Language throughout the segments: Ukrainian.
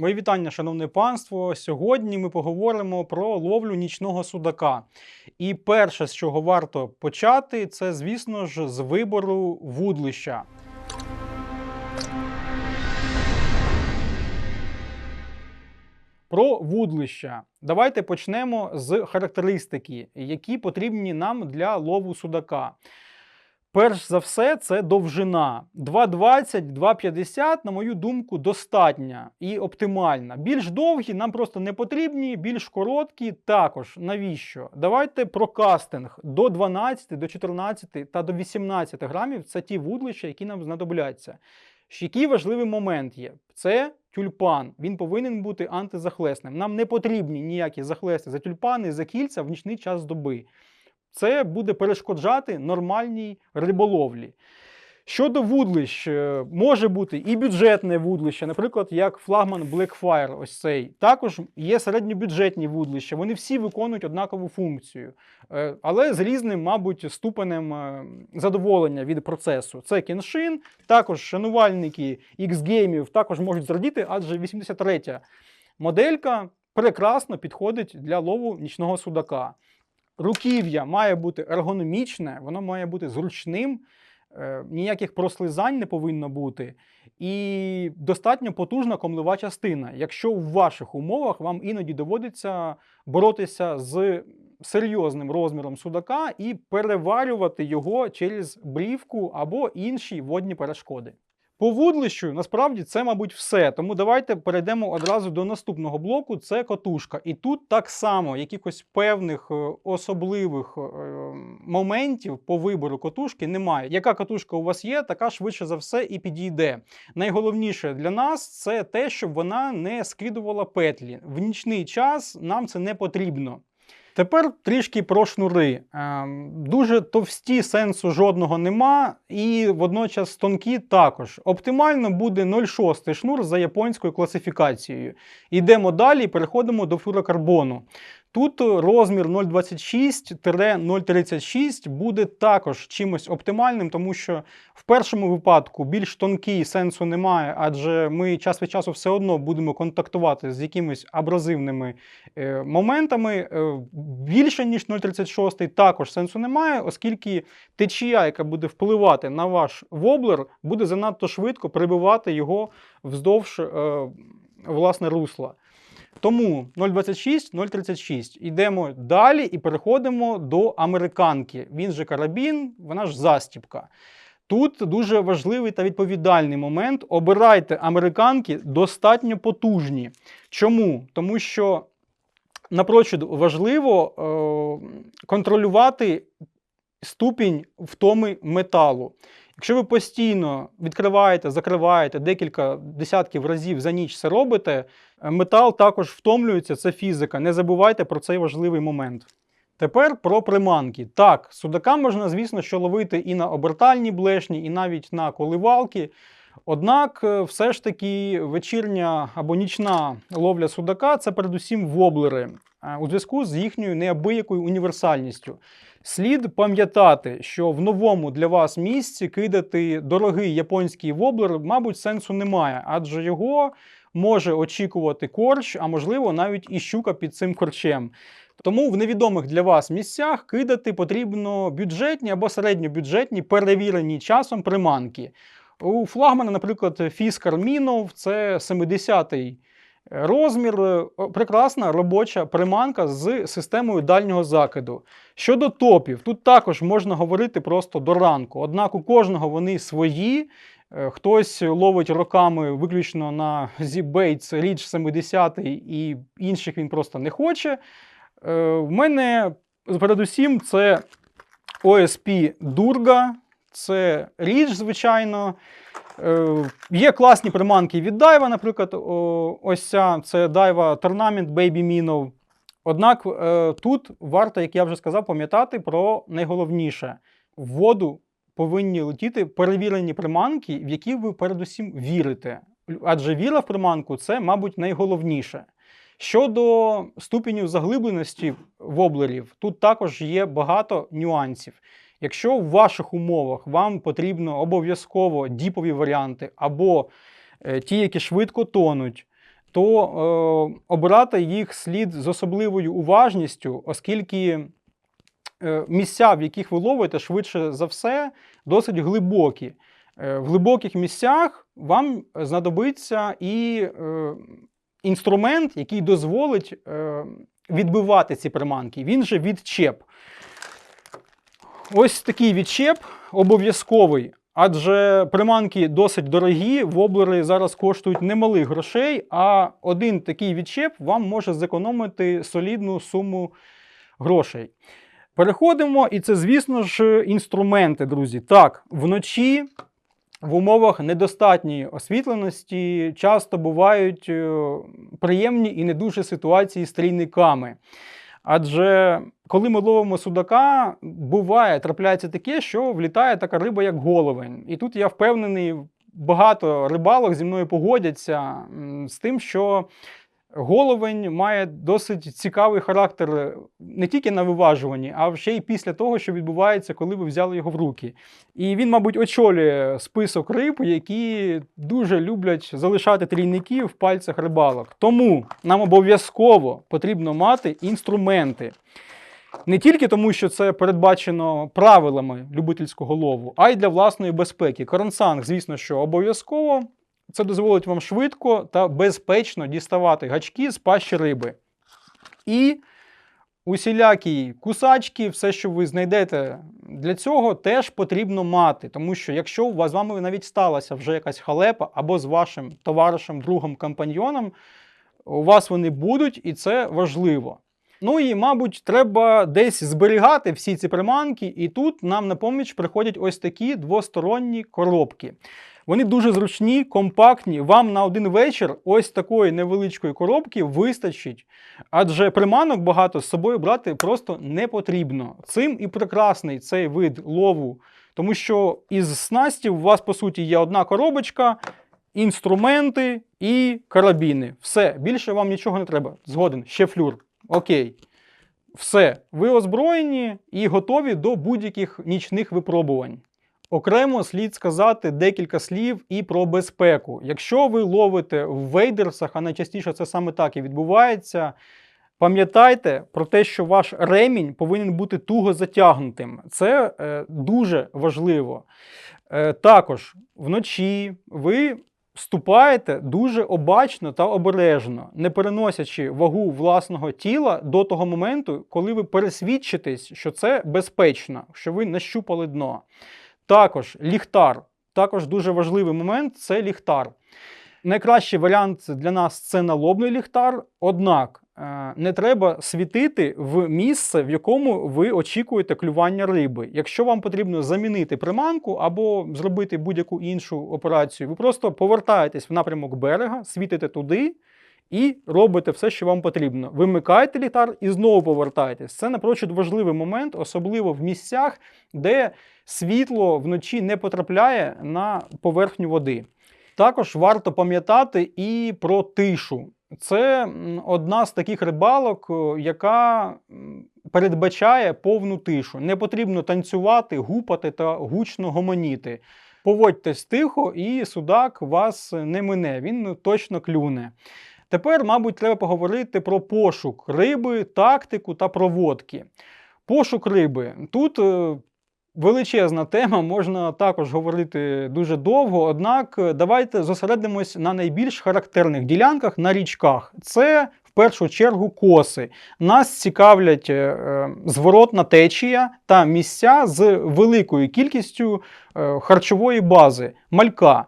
Мої вітання, шановне панство. Сьогодні ми поговоримо про ловлю нічного судака. І перше, з чого варто почати, це, звісно ж, з вибору вудлища. Про вудлища. Давайте почнемо з характеристики, які потрібні нам для лову судака. Перш за все, це довжина. 2,20, 2,50, на мою думку, достатня і оптимальна. Більш довгі нам просто не потрібні, більш короткі також. Навіщо? Давайте про кастинг до 12, до 14 та до 18 грамів це ті вудлища, які нам знадобляться. Який важливий момент є? Це тюльпан. Він повинен бути антизахлесним. Нам не потрібні ніякі захлести за тюльпани, за кільця в нічний час доби. Це буде перешкоджати нормальній риболовлі. Щодо вудлищ, е, може бути і бюджетне вудлище, наприклад, як флагман Blackfire, ось цей. Також є середньобюджетні вудлища. Вони всі виконують однакову функцію, е, але з різним, мабуть, ступенем е, задоволення від процесу. Це кіншин, також шанувальники X-геймів також можуть зрадіти, адже 83-я моделька прекрасно підходить для лову нічного судака. Руків'я має бути ергономічне, воно має бути зручним, е, ніяких прослизань не повинно бути. І достатньо потужна комлива частина. Якщо в ваших умовах вам іноді доводиться боротися з серйозним розміром судака і переварювати його через брівку або інші водні перешкоди. По вудлищу насправді це, мабуть, все. Тому давайте перейдемо одразу до наступного блоку. Це котушка. І тут так само якихось певних е, особливих е, моментів по вибору котушки немає. Яка котушка у вас є, така швидше за все і підійде. Найголовніше для нас це те, щоб вона не скидувала петлі. В нічний час нам це не потрібно. Тепер трішки про шнури. Ем, Дуже товсті сенсу жодного нема, і водночас тонкі також. Оптимально буде 0,6 шнур за японською класифікацією. Йдемо далі, і переходимо до флюрокарбону. Тут розмір 0,26-0,36 буде також чимось оптимальним, тому що в першому випадку більш тонкий сенсу немає, адже ми час від часу все одно будемо контактувати з якимись абразивними е, моментами. Е, більше ніж 0,36 також сенсу немає, оскільки течія, яка буде впливати на ваш воблер, буде занадто швидко прибивати його вздовж е, власне русла. Тому 0,26, 0,36. Йдемо далі і переходимо до американки. Він же карабін, вона ж застіпка. Тут дуже важливий та відповідальний момент. Обирайте американки достатньо потужні. Чому? Тому що напрочуд важливо е, контролювати ступінь втоми металу. Якщо ви постійно відкриваєте, закриваєте декілька десятків разів за ніч це робите, е, метал також втомлюється, це фізика. Не забувайте про цей важливий момент. Тепер про приманки. Так, судака можна, звісно, що ловити і на обертальні блешні, і навіть на коливалки. Однак, е, все ж таки, вечірня або нічна ловля судака це передусім воблери е, у зв'язку з їхньою неабиякою універсальністю. Слід пам'ятати, що в новому для вас місці кидати дорогий японський воблер, мабуть, сенсу немає, адже його може очікувати корч, а можливо навіть і щука під цим корчем. Тому в невідомих для вас місцях кидати потрібно бюджетні або середньобюджетні, перевірені часом приманки. У флагмана, наприклад, Фіскар Мінов, це 70-й розмір, е, прекрасна робоча приманка з системою дальнього закиду. Щодо топів, тут також можна говорити просто до ранку. Однак у кожного вони свої. Е, Хтось ловить роками виключно на Z-Baits Ridge 70 і інших він просто не хоче. Е, В мене передусім це Durga, це річ, звичайно. Е, Є класні приманки від Дайва, наприклад, ось ця це Дайва Tournament Baby Minnow. Однак е, тут варто, як я вже сказав, пам'ятати про найголовніше: в воду повинні летіти перевірені приманки, в які ви передусім вірите. Адже віра в приманку це, мабуть, найголовніше. Щодо ступеню заглибленості воблерів, тут також є багато нюансів. Якщо в ваших умовах вам потрібно обов'язково діпові варіанти або е, ті, які швидко тонуть, то е, обирати їх слід з особливою уважністю, оскільки е, місця, в яких ви ловите, швидше за все, досить глибокі. Е, в глибоких місцях вам знадобиться і е, інструмент, який дозволить е, відбивати ці приманки. Він же відчеп. Ось такий відчеп обов'язковий. Адже приманки досить дорогі, воблери зараз коштують немалих грошей, а один такий відчеп вам може зекономити солідну суму грошей. Переходимо, і це, звісно ж, інструменти, друзі. Так, вночі в умовах недостатньої освітленості часто бувають е, приємні і не дуже ситуації з трійниками. Адже коли ми ловимо судака, буває, трапляється таке, що влітає така риба, як головень. І тут я впевнений, багато рибалок зі мною погодяться з тим, що головень має досить цікавий характер не тільки на виважуванні, а ще й після того, що відбувається, коли ви взяли його в руки. І він, мабуть, очолює список риб, які дуже люблять залишати трійники в пальцях рибалок. Тому нам обов'язково потрібно мати інструменти. Не тільки тому, що це передбачено правилами любительського лову, а й для власної безпеки. Коронсанг, звісно, що обов'язково. Це дозволить вам швидко та безпечно діставати гачки з пащі риби. І усілякі кусачки, все, що ви знайдете для цього, теж потрібно мати. Тому що якщо у вас з вами навіть сталася вже якась халепа або з вашим товаришем, другом, компаньйоном, у вас вони будуть, і це важливо. Ну і, мабуть, треба десь зберігати всі ці приманки, і тут нам на поміч приходять ось такі двосторонні коробки. Вони дуже зручні, компактні. Вам на один вечір ось такої невеличкої коробки вистачить, адже приманок багато з собою брати просто не потрібно. Цим і прекрасний цей вид лову, тому що із снастів у вас, по суті, є одна коробочка, інструменти і карабіни. Все, більше вам нічого не треба. Згоден, ще флюр. Окей. Все, ви озброєні і готові до будь-яких нічних випробувань. Окремо слід сказати декілька слів і про безпеку. Якщо ви ловите в вейдерсах, а найчастіше це саме так і відбувається, пам'ятайте про те, що ваш ремінь повинен бути туго затягнутим. Це е, дуже важливо. Е, також вночі ви ступаєте дуже обачно та обережно, не переносячи вагу власного тіла до того моменту, коли ви пересвідчитесь, що це безпечно, що ви нащупали дно. Також ліхтар. Також дуже важливий момент це ліхтар. Найкращий варіант для нас це налобний ліхтар, однак е, не треба світити в місце, в якому ви очікуєте клювання риби. Якщо вам потрібно замінити приманку або зробити будь-яку іншу операцію, ви просто повертаєтесь в напрямок берега, світите туди і робите все, що вам потрібно. Вимикаєте ліхтар і знову повертаєтесь. Це напрочуд важливий момент, особливо в місцях, де світло вночі не потрапляє на поверхню води. Також варто пам'ятати і про тишу. Це одна з таких рибалок, яка передбачає повну тишу. Не потрібно танцювати, гупати та гучно гомоніти. Поводьтесь тихо, і судак вас не мине, він точно клюне. Тепер, мабуть, треба поговорити про пошук риби, тактику та проводки. Пошук риби. Тут е, величезна тема, можна також говорити дуже довго. Однак е, давайте зосередимось на найбільш характерних ділянках на річках. Це в першу чергу коси. Нас цікавлять е, е, зворотна течія та місця з великою кількістю е, харчової бази, малька.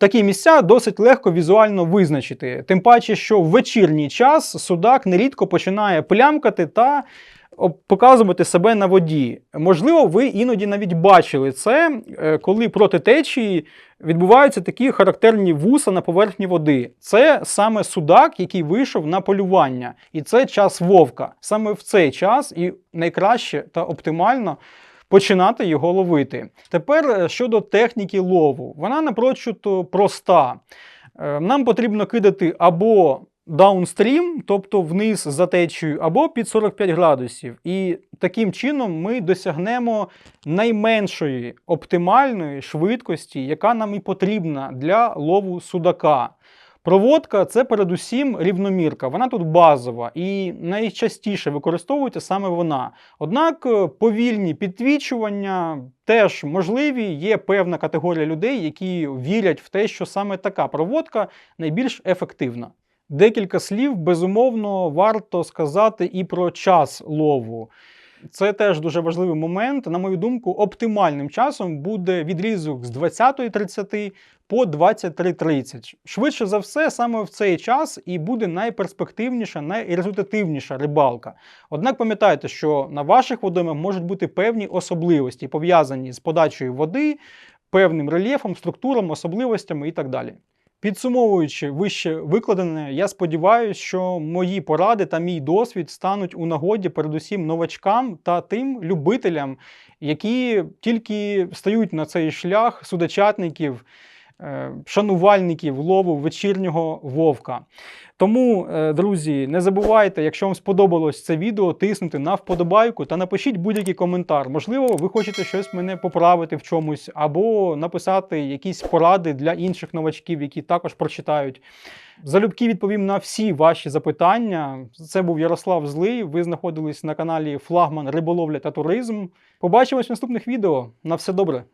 Такі місця досить легко візуально визначити. Тим паче, що в вечірній час судак нерідко починає плямкати та показувати себе на воді. Можливо, ви іноді навіть бачили це, е, коли проти течії відбуваються такі характерні вуса на поверхні води. Це саме судак, який вийшов на полювання, і це час вовка. Саме в цей час і найкраще та оптимально починати його ловити. Тепер е, щодо техніки лову, вона напрочуд е, проста. Е, Нам потрібно кидати або даунстрім, тобто вниз за течією, або під 45 градусів. І таким чином ми досягнемо найменшої оптимальної швидкості, яка нам і потрібна для лову судака. Проводка це передусім рівномірка. Вона тут базова і найчастіше використовується саме вона. Однак е, повільні підтвічування теж можливі. Є певна категорія людей, які вірять в те, що саме така проводка найбільш ефективна. Декілька слів, безумовно, варто сказати і про час лову. Це теж дуже важливий момент. На мою думку, оптимальним часом буде відрізок з 20.30 по 23.30. Швидше за все, саме в цей час і буде найперспективніша, найрезультативніша рибалка. Однак пам'ятайте, що на ваших водоймах можуть бути певні особливості, пов'язані з подачею води, певним рельєфом, структуром, особливостями і так далі. Підсумовуючи вище викладене, я сподіваюся, що мої поради та мій досвід стануть у нагоді передусім новачкам та тим любителям, які тільки стають на цей шлях судочатників, шанувальників лову вечірнього вовка. Тому, е, друзі, не забувайте, якщо вам сподобалось це відео, тиснути на вподобайку та напишіть будь-який коментар. Можливо, ви хочете щось мене поправити в чомусь, або написати якісь поради для інших новачків, які також прочитають. Залюбки відповім на всі ваші запитання. Це був Ярослав Злий. Ви знаходились на каналі Флагман Риболовля та Туризм. Побачимось в наступних відео. На все добре.